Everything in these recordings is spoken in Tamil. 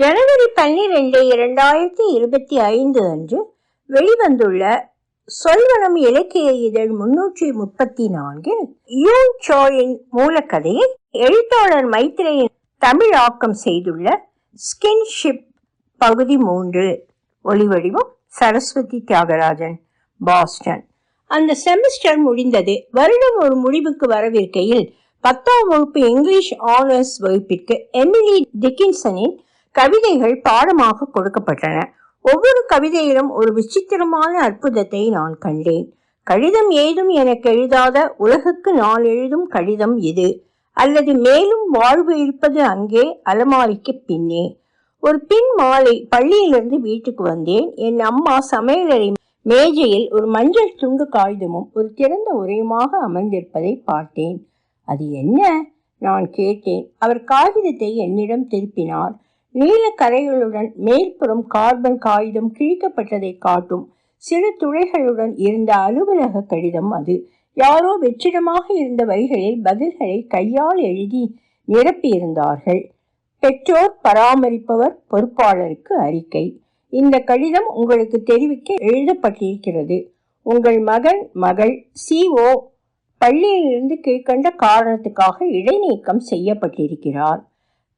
ஜனவரி பன்னிரெண்டு இரண்டாயிரத்தி இருபத்தி ஐந்து அன்று வெளிவந்துள்ள சொல்வனம் இலக்கிய இதழ் முன்னூற்றி முப்பத்தி நான்கில் யூன் சோயின் மூலக்கதையை எழுத்தாளர் மைத்ரேயன் தமிழாக்கம் செய்துள்ள ஸ்கின்ஷிப் பகுதி மூன்று ஒளிவடிவம் சரஸ்வதி தியாகராஜன் பாஸ்டன். அந்த செமஸ்டர் முடிந்தது வருடம் ஒரு முடிவுக்கு வரவிருக்கையில் பத்தாம் வகுப்பு இங்கிலீஷ் ஆனர்ஸ் வகுப்பிற்கு எமிலி டிக்கின்சனின் கவிதைகள் பாடமாக கொடுக்கப்பட்டன. ஒவ்வொரு கவிதையிலும் ஒரு விசித்திரமான அற்புதத்தை நான் கண்டேன். கடிதம் ஏதும் எனக்கு எழுதாத உலகுக்கு நான் எழுதும் கடிதம் இது. அல்லது மேலும் வாழ்வு இருப்பது அங்கே அலமாரிக்கு பின்னே. ஒரு பின் மாலை பள்ளியிலிருந்து வீட்டுக்கு வந்தேன். என் அம்மா சமையலறை மேஜையில் ஒரு மஞ்சள் துண்டு காகிதமும் ஒரு திறந்த உரையுமாக அமர்ந்திருப்பதை பார்த்தேன். அது என்ன? நான் கேட்டேன். அவர் காகிதத்தை என்னிடம் திருப்பினார். நீல கரைகளுடன் மேற்புறம் கார்பன் காகிதம் கிழிக்கப்பட்டதை காட்டும். சிறு துளைகளுடன் இருந்த அலுவலக கடிதம் அது. யாரோ வெற்றிடமாக இருந்த வரிகளில் பதில்களை கையால் எழுதி நிரப்பியிருந்தார்கள். பெற்றோர் பராமரிப்பவர் பொறுப்பாளருக்கு அறிக்கை. இந்த கடிதம் உங்களுக்கு தெரிவிக்க எழுதப்பட்டிருக்கிறது. உங்கள் மகன் மகள் சிஓ பள்ளியிலிருந்து கீழ்கண்ட காரணத்துக்காக இடைநீக்கம் செய்யப்பட்டிருக்கிறார்.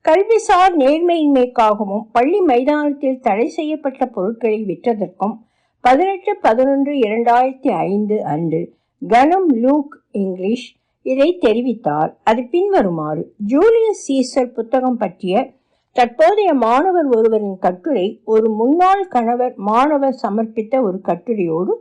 கல்விசார் நேர்மையின்மைக்காகவும் பள்ளி மைதானத்தில் தடை செய்யப்பட்ட பொருட்களை விற்றதற்கும் பதினெட்டு பதினொன்று இரண்டாயிரத்தி ஐந்து அன்று கனம் லூக் இங்கிலீஷ் இதை தெரிவித்தார். அது பின்வருமாறு ஜூலியஸ் சீசர் புத்தகம் பற்றிய தற்போதைய மாணவர் ஒருவரின் கட்டுரை ஒரு முன்னாள் கணவர் மாணவர் சமர்ப்பித்த ஒரு கட்டுரையோடு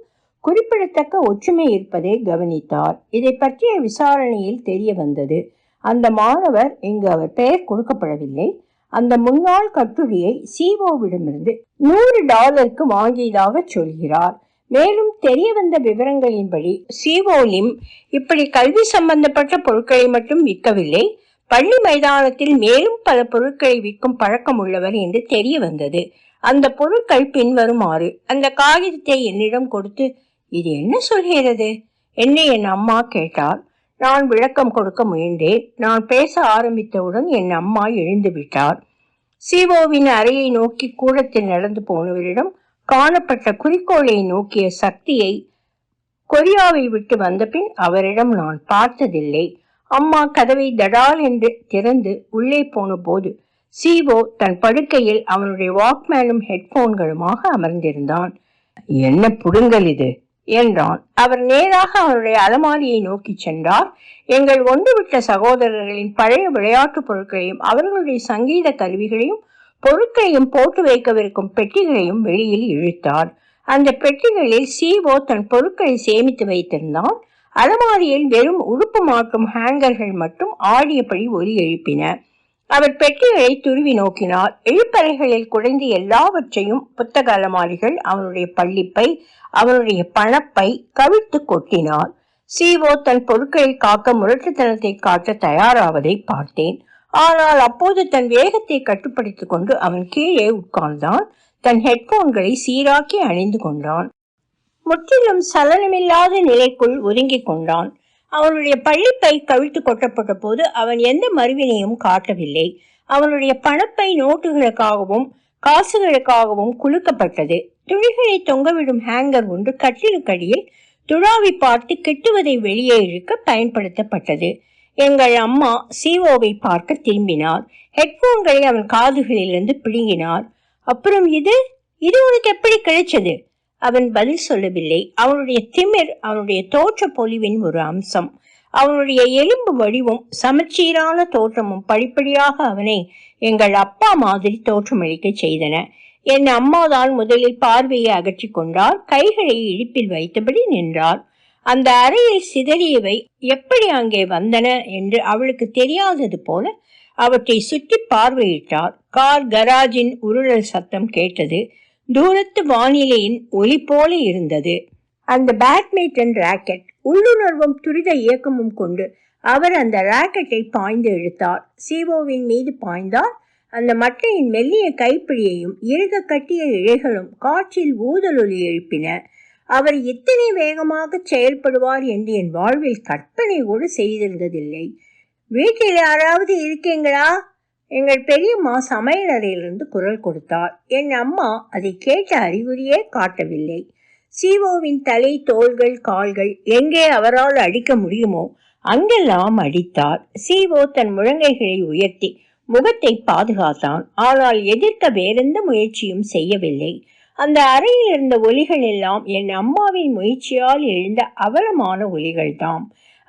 குறிப்பிடத்தக்க ஒற்றுமை இருப்பதை கவனித்தார். இதை பற்றிய விசாரணையில் தெரிய வந்தது அந்த மாணவர் இங்கு அவர் பெயர் கொடுக்கப்படவில்லை. அந்த முன்னாள் கட்டுரையை சிஓவிடமிருந்து நூறு டாலருக்கு வாங்கியதாக சொல்கிறார். மேலும் தெரிய வந்த விவரங்களின்படி சிஓலிம் இப்படி கல்வி சம்பந்தப்பட்ட பொருட்களை மட்டும் விற்கவில்லை. பள்ளி மைதானத்தில் மேலும் பல பொருட்களை விற்கும் பழக்கம் உள்ளவர் என்று தெரிய வந்தது. அந்த பொருட்கள் பின்வருமாறு அந்த காகிதத்தை என்னிடம் கொடுத்து இது என்ன சொல்கிறது? என்னை என் அம்மா கேட்டார் நான் விளக்கம் கொடுக்க முயன்றேன். நான் பேச ஆரம்பித்தவுடன் என் அம்மா எழுந்து விட்டார். சிஓவின் அறையை நோக்கி கூடத்தில் நடந்து போனவரிடம் காணப்பட்ட குறிக்கோளை நோக்கிய சக்தியை கொரியாவை விட்டு வந்தபின் அவரிடம் நான் பார்த்ததில்லை. அம்மா கதவை தடால் என்று திறந்து உள்ளே போன போது சிஓ தன் படுக்கையில் அவனுடைய வாக்மேனும் ஹெட்போன்களுமாக அமர்ந்திருந்தான். என்ன புடுங்கல் இது? என்றான். அவர் நேராக அவருடைய அலமாரியை நோக்கி சென்றார். எங்கள் ஒன்றுவிட்ட சகோதரர்களின் பழைய விளையாட்டுப் பொருட்களையும் அவர்களுடைய சங்கீத கருவிகளையும் பொருட்களையும் போட்டு வைக்கவிருக்கும் பெட்டிகளையும் வெளியில் இழுத்தார். அந்த பெட்டிகளில் சிஓ தன் பொருட்களை சேமித்து வைத்திருந்தான். அலமாரியில் வெறும் உடுப்பு மாட்டும் ஹேங்கர்கள் மட்டும் ஆடியபடி ஒலி எழுப்பின. அவர் பெட்டிகளை துருவி நோக்கினார். இழுப்பறைகளில் குறைந்து எல்லாவற்றையும் புத்தக அலமாரிகள் அவனுடைய பள்ளிப்பை அவனுடைய பணப்பை கவிழ்த்து கொட்டினார். சிஓ தன் பொருட்களை காக்க முரட்டுத்தனத்தை காட்ட தயாராவதை பார்த்தேன். ஆனால் அப்போது தன் வேகத்தை கட்டுப்படுத்திக் கொண்டு அவன் கீழே உட்கார்ந்தான். தன் ஹெட்போன்களை சீராக்கி அணிந்து கொண்டான். முற்றிலும் சலனமில்லாத நிலைக்குள் ஒதுங்கிக் கொண்டான். அவனுடைய பள்ளிப்பை கவிழ்த்து கொட்டப்பட்ட போது அவன் எந்த மறுவினையும் காட்டவில்லை. அவனுடைய பணப்பை நோட்டுகளுக்காகவும் காசுகளுக்காகவும் குலுக்கப்பட்டது. துணிகளை தொங்கவிடும் ஹேங்கர் ஒன்று கட்டிலுக்கடியில் துழாவி பார்த்து கெட்டுவதை வெளியே இழுக்க பயன்படுத்தப்பட்டது. எங்கள் அம்மா சிஓவை பார்க்க திரும்பினார். ஹெட்போன்களை அவன் காதுகளிலிருந்து பிடுங்கினார். அப்புறம் இது? இது உனக்கு எப்படி கிடைச்சது? அவன் பதில் சொல்லவில்லை. அவனுடைய திமிர் அவனுடைய தோற்ற பொலிவின் ஒரு அம்சம். அவனுடைய எலும்பு வடிவும் சமச்சீரான தோற்றமும் படிப்படியாக அவனை எங்கள் அப்பா மாதிரி தோற்றமளிக்க செய்தன. என் அம்மாதான் முதலில் பார்வையை அகற்றி கொண்டார் கைகளை இடுப்பில் வைத்தபடி நின்றார் அந்த அறையில் சிதறியவை எப்படி அங்கே வந்தன என்று அவளுக்கு தெரியாதது போல அவற்றை சுற்றி பார்வையிட்டார். கார் கராஜின் உருளல் சத்தம் கேட்டது. தூரத்து வானிலையின் ஒளி போல இருந்தது. அந்த பேட்மிண்டன் ராக்கெட் உள்ளுணர்வும் துரித இயக்கமும் கொண்டு அவர் அந்த ராக்கெட்டை பாய்ந்து இழுத்தார். சிஓவின் மீது பாய்ந்தார். அந்த மட்டையின் மெல்லிய கைப்பிடியையும் இறுக கட்டிய இழைகளும் காற்றில் ஊதலொலி எழுப்பின. அவர் இத்தனை வேகமாக செயல்படுவார் என்று என் வாழ்வில் கற்பனை கூட செய்திருந்ததில்லை. வீட்டில் யாராவது இருக்கீங்களா? எங்கள் பெரியம்மா சமையல் அறையிலிருந்து குரல் கொடுத்தார். என் அம்மா அதை கேட்ட அறிகுறியே காட்டவில்லை. சீவோவின் தலை தோள்கள் கால்கள் எங்கே அவரால் அடிக்க முடியுமோ அங்கெல்லாம் அடித்தார். சீவோ தன் முழங்கைகளை உயர்த்தி முகத்தை பாதுகாத்தான். ஆனால் எதிர்க்க வேறெந்த முயற்சியும் செய்யவில்லை. அந்த அறையில் இருந்த ஒலிகள் எல்லாம் என் அம்மாவின் முயற்சியால் எழுந்த அவலமான ஒலிகள்தான்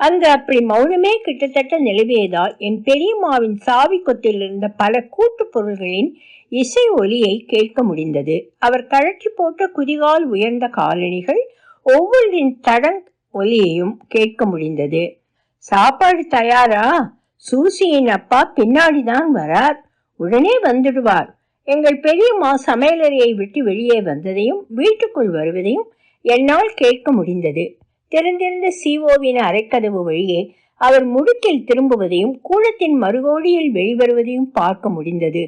அங்கு அப்படி மௌனமே கிட்டத்தட்ட நிலவியதால் என் பெரியம்மாவின் சாவி கொத்தில் இருந்த பல கூட்டு பொருள்களின் இசை ஒலியை கேட்க முடிந்தது. அவர் கழற்றி போட்ட குதிகால் உயர்ந்த காலணிகள் ஒவ்வொன்றின் தடங் ஒலியையும் கேட்க முடிந்தது. சாப்பாடு தயாரா? சூசியின் அப்பா பின்னாடிதான் வரார். உடனே வந்துடுவார். எங்கள் பெரியம்மா சமையலறையை விட்டு வெளியே வந்ததையும் வீட்டுக்குள் வருவதையும் என்னால் கேட்க முடிந்தது. திறந்திருந்த சிஓவின் அரைக்கதவு வழியே அவர் முடுக்கில் திரும்புவதையும் கூடத்தின் மறுகோடியில் வெளிவருவதையும் பார்க்க முடிந்தது.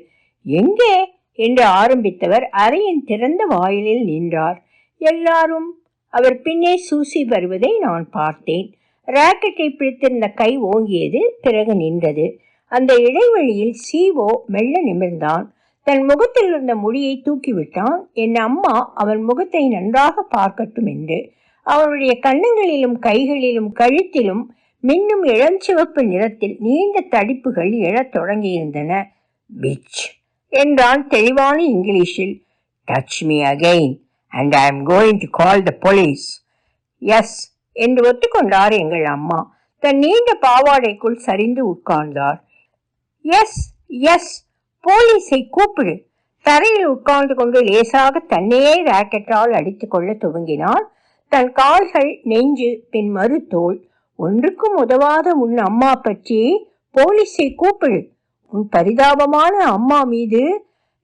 எங்கே? என்று ஆரம்பித்தவர் அறையின் திறந்த வாயிலில் நின்றார். எல்லாரும் அவர் பின்னே சூசி வருவதை நான் பார்த்தேன். ராக்கெட்டை பிடித்திருந்த கை ஓங்கியது பிறகு நின்றது. அந்த இடைவெளியில் சிஓ மெல்ல நிமிர்ந்தான். தன் முகத்தில் இருந்த முடியை தூக்கிவிட்டான். என் அம்மா அவன் முகத்தை நன்றாக பார்க்கட்டும் என்று அவருடைய கண்ணங்களிலும் கைகளிலும் கழுத்திலும் மின்னும் இளஞ்சிவப்பு நிறத்தில் நீண்ட தடிப்புகள் எழத் தொடங்கியிருந்தன. பிச் என்றான் தெளிவான இங்கிலீஷில். Touch me again and I am going to call the police S என்று ஒத்துக்கொண்டார் எங்கள் அம்மா. தன் நீண்ட பாவாடைக்குள் சரிந்து உட்கார்ந்தார். எஸ் எஸ் போலீஸை கூப்பிடு. தரையில் உட்கார்ந்து கொண்டு லேசாக தன்னையே ராக்கெட்டால் அடித்துக்கொள்ள துவங்கினான். தன் கால்கள் நெஞ்சு பின் மறுத்தோல் ஒன்றுக்கும் உதவாத உன் அம்மா பற்றி போலீஸை கூப்பிடு. உன் பரிதாபமான அம்மா மீது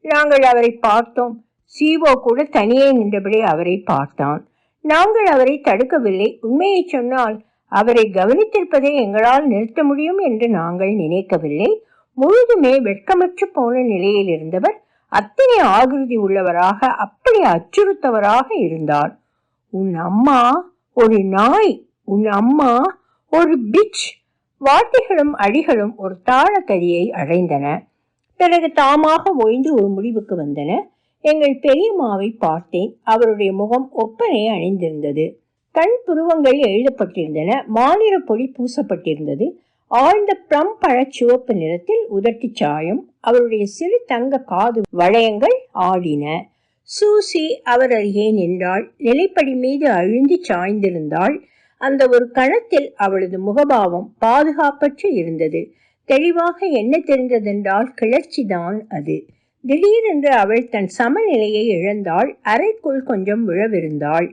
நாங்கள் அவரை பார்த்தோம். சீவோ கூட தனியே நின்றபடி அவரை பார்த்தான். நாங்கள் அவரை தடுக்கவில்லை. உண்மையை சொன்னால் அவரை கவனித்திருப்பதை எங்களால் நிறுத்த முடியும் என்று நாங்கள் நினைக்கவில்லை. முழுதுமே வெட்கமற்று போன நிலையில் இருந்தவர் அத்தனை ஆகிருதி உள்ளவராக அப்படி அச்சுறுத்தவராக இருந்தார். உன் அம்மா ஒரு நாய் உன் அம்மா ஒரு பிச் வார்த்தைகளும் அடிகளும் ஒரு தாழக்கதியை அடைந்தன. பிறகு தாமாக ஓய்ந்து ஒரு முடிவுக்கு வந்தன. எங்கள் பெரியம்மாவை பார்த்தேன். அவருடைய முகம் ஒப்பனை அணிந்திருந்தது. கண் புருவங்கள் எழுதப்பட்டிருந்தன. மாநில பொடி பூசப்பட்டிருந்தது. ஆழ்ந்த பிரம் பழச்சிவப்பு நிறத்தில் உதட்டு சாயம். அவருடைய சிறு தங்க காது வளையங்கள் ஆடின. சூசி அவர் அருகே நின்றாள். நிலைப்படி மீது அழுந்தி சாய்ந்திருந்தாள். அந்த ஒரு கணத்தில் அவளது முகபாவம் பாதுகாப்பற்று இருந்தது. தெளிவாக என்ன தெரிந்ததென்றால் கிளர்ச்சிதான் அது. திடீரென்று அவள் தன் சமநிலையை இழந்தாள். அறைக்குள் கொஞ்சம் விழவிருந்தாள்.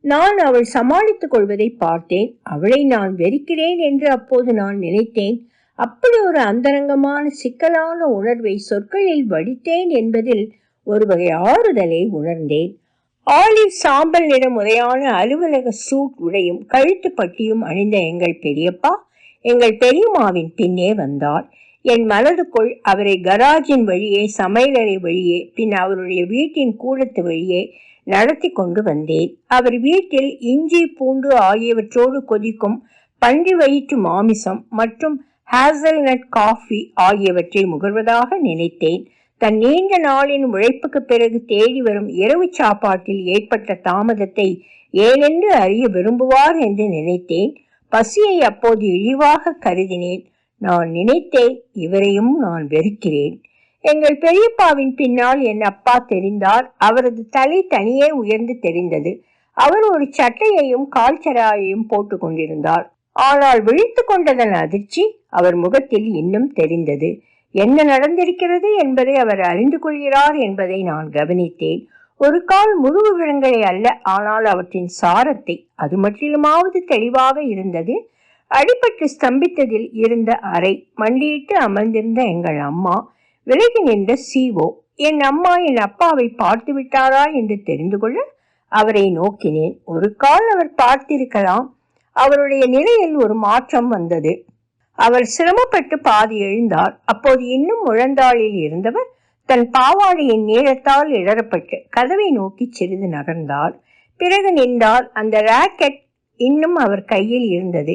நான் அவள் சமாளித்துக் கொள்வதை பார்த்தேன். அவளை நான் வெறுக்கிறேன் என்று அப்போது நான் நினைத்தேன். அப்படி ஒரு அந்தரங்கமான சிக்கலான உணர்வை சொற்களில் வடித்தேன் என்பதில் ஒரு வகை ஆறுதலை உணர்ந்தேன். ஆலிவ் சாம்பல் நிற முறையான அலுவலக சூட் உடையும் கழுத்து பட்டியும் அணிந்த எங்கள் பெரியப்பா எங்கள் பெரியம்மாவின் பின்னே வந்தார். என் மனதுக்குள் அவரை கராஜின் வழியே சமையலறை வழியே பின் அவருடைய வீட்டின் கூடத்து வழியே நடத்தி கொண்டு வந்தேன். அவர் வீட்டில் இஞ்சி பூண்டு ஆகியவற்றோடு கொதிக்கும் பன்றி வயிற்று மாமிசம் மற்றும் ஹேசல்நட் காஃபி ஆகியவற்றை முகர்வதாக நினைத்தேன். தன் நீண்ட நாளின் உழைப்புக்கு பிறகு தேடி வரும் இரவு சாப்பாட்டில் ஏற்பட்ட தாமதத்தை ஏனென்று அறிய விரும்புவார் என்று நினைத்தேன். பசியை அப்போது இழிவாக கருதினேன். நான் நினைத்தேன் இவரையும் நான் வெறுக்கிறேன். எங்கள் பெரியப்பாவின் பின்னால் என் அப்பா தெரிந்தார். அவரது தலை தனியே உயர்ந்து தெரிந்தது. அவர் ஒரு சட்டையையும் கால்சராயையும் போட்டு கொண்டிருந்தார். ஆனால் விழித்து கொண்டதன் அதிர்ச்சி அவர் முகத்தில் இன்னும் தெரிந்தது. என்ன நடந்திருக்கிறது என்பதை அவர் அறிந்து கொள்கிறார் என்பதை நான் கவனித்தேன். ஒரு கால் முழு விவரங்களை அல்ல ஆனால் அவற்றின் சாரத்தை அது மட்டிலுமாவது தெளிவாக இருந்தது. அடிபட்டு ஸ்தம்பித்ததில் இருந்த அறை மண்டியிட்டு அமர்ந்திருந்த எங்கள் அம்மா விலகி நின்ற சீவோ என் அம்மா என் அப்பாவை பார்த்து விட்டாரா என்று தெரிந்து கொள்ள அவரை நோக்கினேன். ஒரு கால் அவர் பார்த்திருக்கலாம். அவருடைய நிலையில் ஒரு மாற்றம் வந்தது. அவர் சிரமப்பட்டு பாதி எழுந்தார் அப்போது இன்னும் முழந்தாளில் இருந்தவர் தன் பாவாடையின் நீளத்தால் இடரப்பட்டு கதவை நோக்கி சிறிது நகர்ந்தார் பிறகு நின்றார் அந்த ராக்கெட் இன்னும் அவர் கையில் இருந்தது.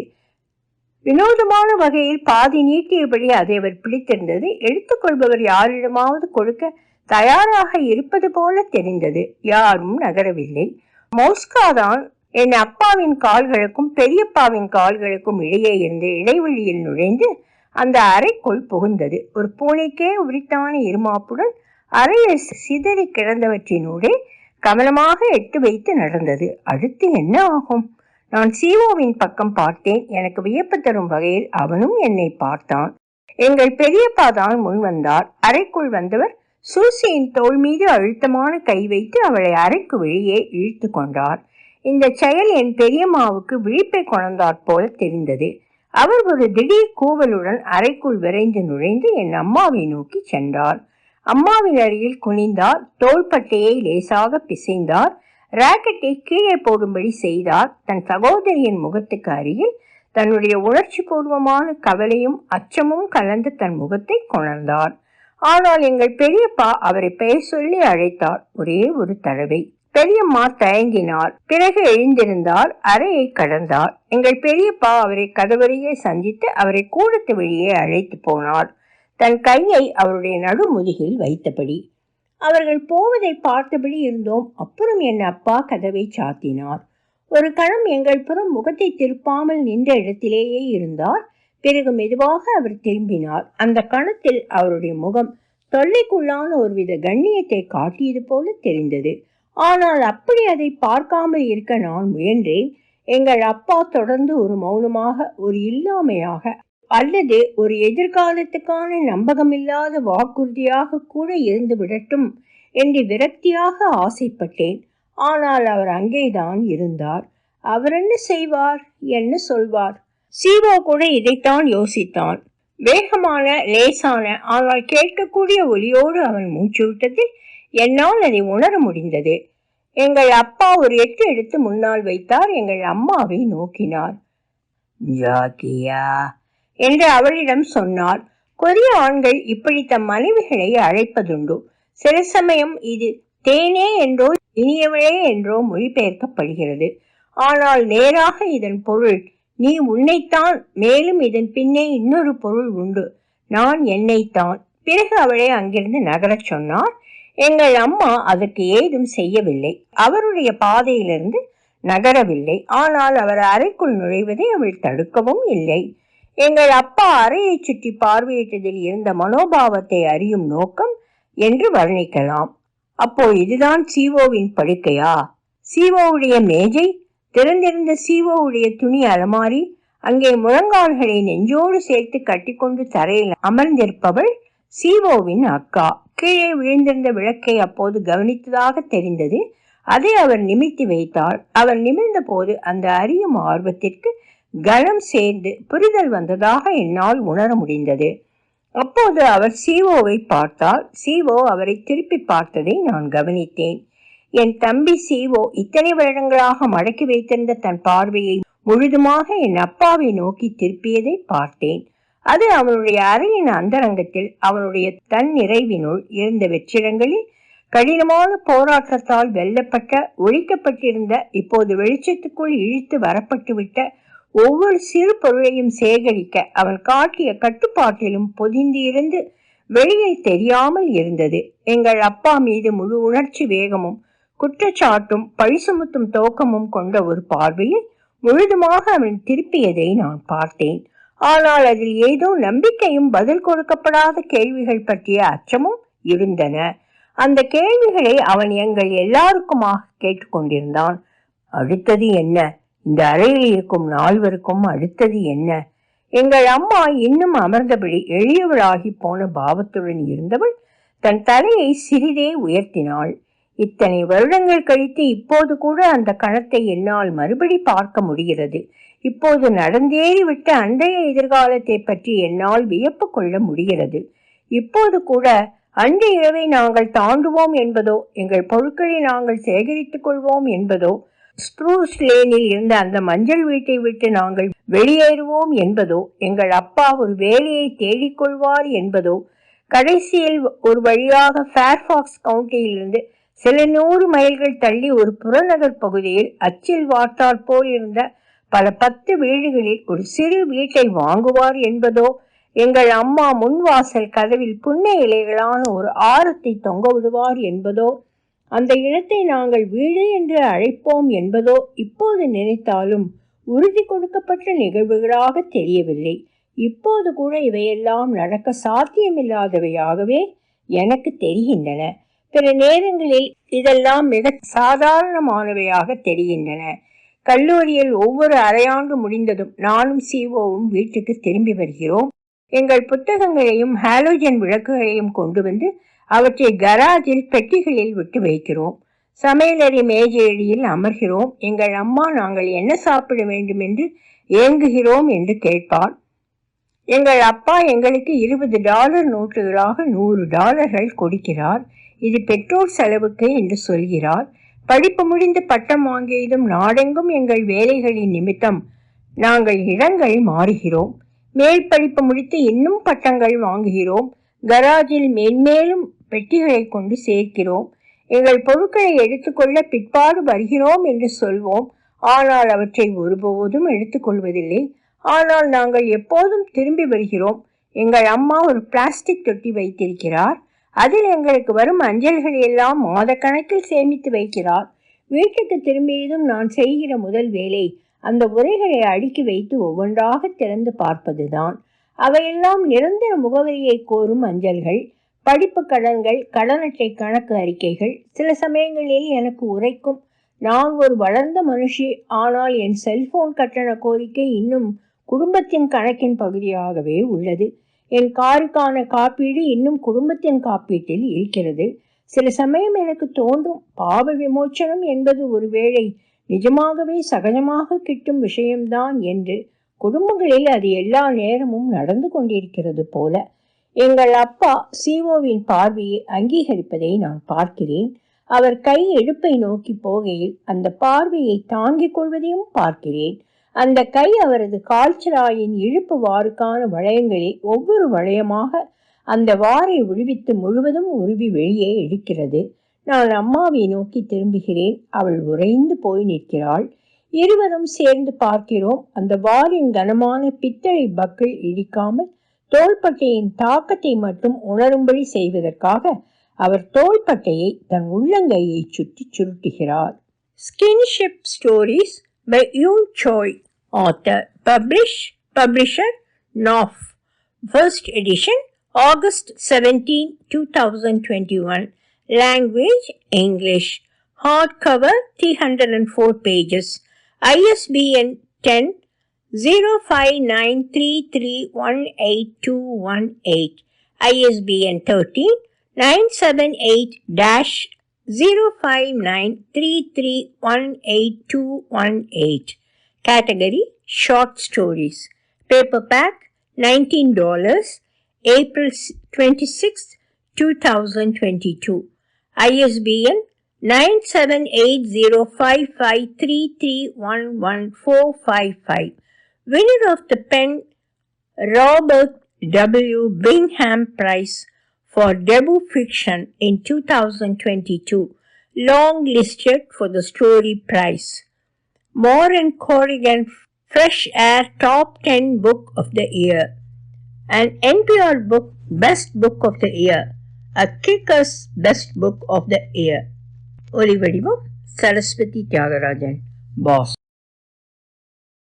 வினோதமான வகையில் பாதி நீட்டியபடி அதை அவர் பிடித்திருந்தது. எடுத்துக்கொள்பவர் யாரிடமாவது கொடுக்க தயாராக இருப்பது போல தெரிந்தது. யாரும் நகரவில்லை. மோஸ்காதான் என் அப்பாவின் கால்களுக்கும் பெரியப்பாவின் கால்களுக்கும் இடையே இருந்த இடைவெளியில் நுழைந்து அந்த அறைக்குள் புகுந்தது. ஒரு பூனைக்கே உரித்தான இருமாப்புடன் அறையில் சிதறி கிடந்தவற்றினூடே கவனமாக எட்டு வைத்து நடந்தது. அடுத்து என்ன ஆகும்? நான் சீவோவின் பக்கம் பார்த்தேன். எனக்கு வியப்பு தரும் வகையில் அவனும் என்னை பார்த்தான். எங்கள் பெரியப்பா தான் முன் வந்தார். அறைக்குள் வந்தவர் சூசியின் தோள் மீது அழுத்தமான கை வைத்து அவளை அறைக்கு வெளியே இழுத்து கொண்டார். இந்த செயல் என் பெரியம்மாவுக்கு விழிப்பை கொணர்ந்தாற் போல தெரிந்தது. அவர் ஒரு திடீர் கூவலுடன் அறைக்குள் விரைந்து நுழைந்து என் அம்மாவை நோக்கி சென்றார். அம்மாவின் அருகில் குனிந்தார் தோள்பட்டையை லேசாக பிசைந்தார் ராக்கெட்டை கீழே போடும்படி செய்தார். தன் சகோதரியின் முகத்துக்கு அருகில் தன்னுடைய உணர்ச்சி பூர்வமான கவலையும் அச்சமும் கலந்து தன் முகத்தை கொணர்ந்தார். ஆனால் எங்கள் பெரியப்பா அவரை பெயர் சொல்லி அழைத்தார். ஒரே ஒரு தடவை. பெரியம்மா தயங்கினார் பிறகு எழுந்திருந்தார் அறையை கடந்தார் எங்கள் பெரியப்பா அவரை கதவரையே சந்தித்து அவரை கூடத்து வெளியே அழைத்து போனார். தன் கையை அவருடைய நடுமுதுகில் வைத்தபடி. அவர்கள் போவதை பார்த்தபடி இருந்தோம். அப்புறம் என் அப்பா கதவை சாத்தினார். ஒரு கணம் எங்கள் புறம் முகத்தை திருப்பாமல் நின்ற இடத்திலேயே இருந்தார். பிறகு மெதுவாக அவர் திரும்பினார். அந்த கணத்தில் அவருடைய முகம் தொல்லைக்குள்ளான ஒருவித கண்ணியத்தை காட்டியது போல தெரிந்தது. ஆனால் அப்படி அதை பார்க்காமல் இருக்க நான் முயன்றேன். எங்கள் அப்பா தொடர்ந்து ஒரு மௌனமாக ஒரு இல்லாமையாக அல்லது ஒரு எதிர்காலத்துக்கான நம்பகமில்லாத வாக்குறுதியாக கூட இருந்து விடட்டும் என்று விரக்தியாக ஆசைப்பட்டேன். ஆனால் அவர் அங்கேதான் இருந்தார். அவர் என்ன செய்வார்? என்ன சொல்வார்? சீவோ கூட இதைத்தான் யோசித்தான். வேகமான லேசான ஆனால் கேட்கக்கூடிய ஒலியோடு அவன் மூச்சு விட்டது என்னால் அதை உணர முடிந்தது. எங்கள் அப்பா ஒரு எட்டு எடுத்து முன்னால் வைத்தார். எங்கள் அம்மாவை நோக்கினார். ஜாக்கியா என்று அவளிடம் சொன்னார். கொரிய ஆண்கள் இப்படி தம் மனைவிகளை அழைப்பதுண்டு. சில சமயம் இது தேனே என்றோ இனியவளே என்றோ மொழிபெயர்க்கப்படுகிறது. ஆனால் நேராக இதன் பொருள் நீ உன்னைத்தான் மேலும் இதன் பின்னே இன்னொரு பொருள் உண்டு. நான் என்னைத்தான். பிறகு அவளை அங்கிருந்து நகரச் சொன்னார். எங்கள் அம்மா அதற்கு ஏதும் செய்யவில்லை. அவருடைய பாதையிலிருந்து நகரவில்லை. ஆனால் அவர் அறைக்குள் நுழைவதை அவள் தடுக்கவும் இல்லை. எங்கள் அப்பா அறையை சுற்றி பார்வையிட்டதில் இருந்த மனோபாவத்தை அறியும் நோக்கம் என்று வர்ணிக்கலாம். அப்போ இதுதான் சிஓவின் படுக்கையா? சிஓவுடைய மேஜை திறந்திருந்த சிஓவுடைய துணி அலமாரி அங்கே முழங்கால்களை நெஞ்சோடு சேர்த்து கட்டிக்கொண்டு தரையில் அமர்ந்திருப்பவள் சீவோவின் அக்கா. கீழே விழுந்திருந்த விளக்கை அப்போது கவனித்ததாக தெரிந்தது அதை அவர் நிமித்தி வைத்தார் அவர் நிமிர்ந்த போது அந்த அறியும் ஆர்வத்திற்கு கனம் சேர்ந்து புரிதல் வந்ததாக என்னால் உணர முடிந்தது. அப்போது அவர் சீவோவை பார்த்தால் சீவோ அவரை திருப்பி பார்த்ததை நான் கவனித்தேன். என் தம்பி சீவோ இத்தனை வருடங்களாக மடக்கி வைத்திருந்த தன் பார்வையை முழுதுமாக என் அப்பாவை நோக்கி திருப்பியதை பார்த்தேன். அது அவனுடைய அறையின் அந்தரங்கத்தில் அவனுடைய தன் நிறைவினுள் இருந்த வெற்றிடங்களில் கடினமான போராட்டத்தால் வெல்லப்பட்ட ஒழிக்கப்பட்டிருந்த இப்போது வெளிச்சத்துக்குள் இழுத்து வரப்பட்டுவிட்ட ஒவ்வொரு சிறு பொருளையும் சேகரிக்க அவன் காட்டிய கட்டுப்பாட்டிலும் பொதிந்து இருந்து வெளியில் தெரியாமல் இருந்தது. எங்கள் அப்பா மீது முழு உணர்ச்சி வேகமும் குற்றச்சாட்டும் பழி சுமத்தும் தோக்கமும் கொண்ட ஒரு பார்வையில் முழுதுமாக அவன் திருப்பியதை நான் பார்த்தேன். ஆனால் அதில் ஏதோ நம்பிக்கையும் பதில் கொடுக்கப்படாத கேள்விகள் பற்றிய அச்சமும் இருந்தன. அந்த கேள்விகளை அவன் எங்கள் எல்லாருக்குமாக கேட்டுக்கொண்டிருந்தான். அடுத்தது என்ன? இந்த அறையில் இருக்கும் நால்வருக்கும் அடுத்தது என்ன? எங்கள் அம்மா இன்னும் அமர்ந்தபடி எளியவளாகி போன பாவத்துடன் இருந்தவள் தன் தலையை சிறிதே உயர்த்தினாள். இத்தனை வருடங்கள் கழித்து இப்போது கூட அந்த கணத்தை என்னால் மறுபடி பார்க்க முடிகிறது. இப்போது நடந்தேறிவிட்ட அன்றைய எதிர்காலத்தை பற்றி என்னால் வியப்பு கொள்ள முடிகிறது. இப்போது கூட அன்று இரவை நாங்கள் தாண்டுவோம் என்பதோ எங்கள் பொருட்களை நாங்கள் சேகரித்துக் கொள்வோம் என்பதோ ஸ்ப்ரூஸ் லேனில் இருந்த அந்த மஞ்சள் வீட்டை விட்டு நாங்கள் வெளியேறுவோம் என்பதோ எங்கள் அப்பா ஒரு வேலையை தேடிக்கொள்வார் என்பதோ கடைசியில் ஒரு வழியாக ஃபேர்ஃபாக்ஸ் கவுண்டியிலிருந்து சில நூறு மைல்கள் தள்ளி ஒரு புறநகர் பகுதியில் அச்சில் வார்த்தாற் போல் இருந்த பல பத்து வீடுகளில் ஒரு சிறு வீட்டை வாங்குவார் என்பதோ எங்கள் அம்மா முன்வாசல் கதவில் புன்னை இலைகளான ஒரு ஆரத்தை தொங்க விடுவார் என்பதோ அந்த இடத்தை நாங்கள் வீடு என்று அழைப்போம் என்பதோ இப்போது நினைத்தாலும் உறுதி கொடுக்கப்பட்ட நிகழ்வுகளாக தெரியவில்லை. இப்போது கூட இவையெல்லாம் நடக்க சாத்தியமில்லாதவையாகவே எனக்கு தெரிகின்றன. பிற நேரங்களில் இதெல்லாம் மிக சாதாரணமானவையாக தெரிகின்றன. கல்லூரியில் ஒவ்வொரு அரையாண்டு முடிந்ததும் நானும் சிஓவும் வீட்டுக்கு திரும்பி வருகிறோம். எங்கள் புத்தகங்களையும் ஹாலோஜன் விளக்குகளையும் கொண்டு வந்து அவற்றை கராஜில் பெட்டிகளில் விட்டு வைக்கிறோம். சமையலறை மேஜையடியில் அமர்கிறோம். எங்கள் அம்மா நாங்கள் என்ன சாப்பிட வேண்டும் என்று ஏங்குகிறோம்? என்று கேட்பார் எங்கள் அப்பா எங்களுக்கு இருபது டாலர் நோட்டுகளாக நூறு டாலர்கள் கொடுக்கிறார். இது பெட்ரோல் செலவுக்கு என்று சொல்கிறார். படிப்பு முடிந்து பட்டம் வாங்கியதும் நாடெங்கும் எங்கள் வேலைகளின் நிமித்தம் நாங்கள் இடங்கள் மாறுகிறோம். மேல் படிப்பு முடித்து இன்னும் பட்டங்கள் வாங்குகிறோம். கராஜில் மென்மேலும் பெட்டிகளை கொண்டு சேர்க்கிறோம். எங்கள் பொருட்களை எடுத்துக்கொள்ள பிற்பாடு வருகிறோம் என்று சொல்வோம். ஆனால் அவற்றை ஒருபோதும் எடுத்துக்கொள்வதில்லை ஆனால் நாங்கள் எப்போதும் திரும்பி வருகிறோம். எங்கள் அம்மா ஒரு பிளாஸ்டிக் தொட்டி வைத்திருக்கிறார். அதில் எங்களுக்கு வரும் அஞ்சல்கள் எல்லாம் மாதக்கணக்கில் சேமித்து வைக்கிறார். வீட்டுக்கு திரும்பியதும் நான் செய்கிற முதல் வேலை அந்த உரைகளை அடுக்கி வைத்து ஒவ்வொன்றாக திறந்து பார்ப்பதுதான். அவையெல்லாம் நிரந்தர முகவரியை கோரும் அஞ்சல்கள் படிப்பு கடன்கள் கடனட்டை கணக்கு அறிக்கைகள். சில சமயங்களில் எனக்கு உரைக்கும் நான் ஒரு வளர்ந்த மனுஷி ஆனால் என் செல்போன் கட்டண கோரிக்கை இன்னும் குடும்பத்தின் கணக்கின் பகுதியாகவே உள்ளது. என் காருக்கான காப்பீடு இன்னும் குடும்பத்தின் காப்பீட்டில் இருக்கிறது. சில சமயம் எனக்கு தோன்றும் பாவ விமோச்சனம் என்பது ஒருவேளை நிஜமாகவே சகஜமாக கிட்டும் விஷயம்தான் என்று குடும்பங்களில் அது எல்லா நேரமும் நடந்து கொண்டிருக்கிறது போல. எங்கள் அப்பா சிஓவின் பார்வையை அங்கீகரிப்பதை நான் பார்க்கிறேன். அவர் கை எடுப்பை நோக்கி போகையில் அந்த பார்வையை தாங்கிக் கொள்வதையும் பார்க்கிறேன். அந்த கை அவரது கால்ச்சராயின் இழுப்பு வாருக்கான வளையங்களில் ஒவ்வொரு வளையமாக அந்த வாரை விழுவித்து முழுவதும் உருவி வெளியே இழுக்கிறது. நான் அம்மாவை நோக்கி திரும்புகிறேன். அவள் உறைந்து போய் நிற்கிறாள். இருவரும் சேர்ந்து பார்க்கிறோம். அந்த வாரின் கனமான பித்தளை பக்கள் இடிக்காமல் தோள்பட்டையின் தாக்கத்தை மட்டும் உணரும்படி செய்வதற்காக அவர் தோள்பட்டையை தன் உள்ளங்கையை சுற்றி சுருட்டுகிறார். Skinship stories by Yoon Choi, author, publish, publisher, North. First edition, August 17, 2021. Language, English. Hardcover, 304 pages. ISBN 10 0593318218. ISBN 13 978 0593318218. Category Short Stories. Paperback $19. April 26, 2022. ISBN 9780553311455. Winner of the PEN Robert W. Bingham Prize for debut fiction in 2022, long listed for the Story Prize. Moore and Corrigan Fresh Air Top 10 Book of the Year. An NPR book Best Book of the Year. A Kicker's Best Book of the Year. ஒலிவடிவம் சரஸ்வதி தியாகராஜன் பாஸ்